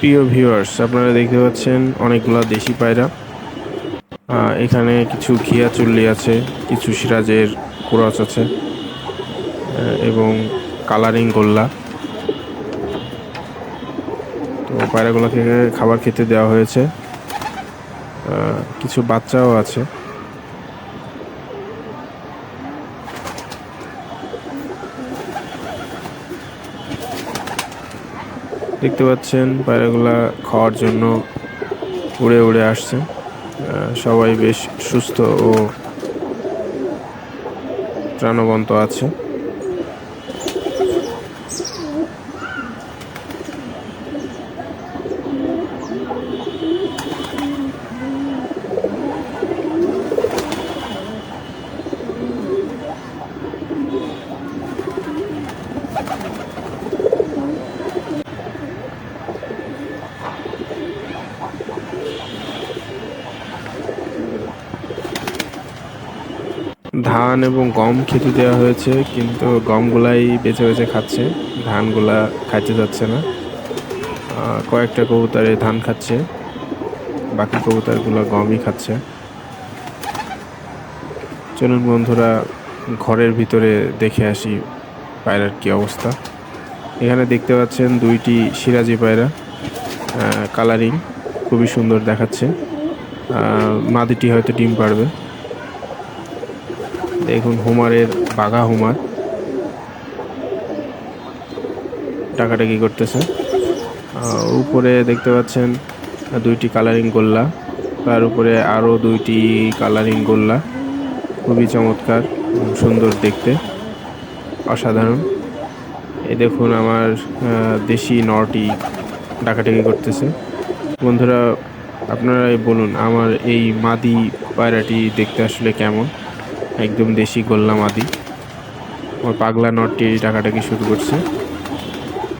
প্রিয় ভিউয়ার্স, আপনারা দেখতে পাচ্ছেন অনেকগুলো দেশি পায়রা। এখানে কিছু ঘিয়া চুল্লি আছে, কিছু সিরাজের কুরাচ আছে এবং কালারিং গোল্লা। তো পায়রাগুলোকে খাবার খেতে দেওয়া হয়েছে। কিছু বাচ্চাও আছে। দেখতে পাচ্ছেন পায়রাগুলা খাওয়ার জন্য উড়ে উড়ে আসছে। সবাই বেশ সুস্থ ও প্রাণবন্ত আছে। ধান এবং গম খেতে দেওয়া হয়েছে, কিন্তু গমগুলাই বেছে বেছে খাচ্ছে। ধানগুলা খাইতে যাচ্ছে না। কয়েকটা কবুতরে ধান খাচ্ছে, বাকি কবুতরগুলো গমই খাচ্ছে। চলুন বন্ধুরা, ঘরের ভিতরে দেখে আসি পায়রার কি অবস্থা। এখানে দেখতে পাচ্ছেন দুইটি সিরাজি পায়রা কালারিং, খুবই সুন্দর দেখাচ্ছে। মাদিটি হয়তো ডিম পারবে। দেখুন হুমারের বাঘা হুমার। টাকাটাকি করতেছে? আহ, উপরে দেখতে পাচ্ছেন দুইটি কালারিং গোল্লা তার উপরে আরও দুইটি কালারিং গোল্লা। খুবই চমৎকার সুন্দর দেখতে অসাধারণ। এ দেখুন আমার দেশি নটি ডাকাটাকি করতেছে। বন্ধুরা আপনারাই বলুন আমার এই মাদি পায়রাটি দেখতে আসলে কেমন? একদম দেশি গোল্লাম আদি আমার পাগলা নটটি ডাকাটাকি শুরু করছে?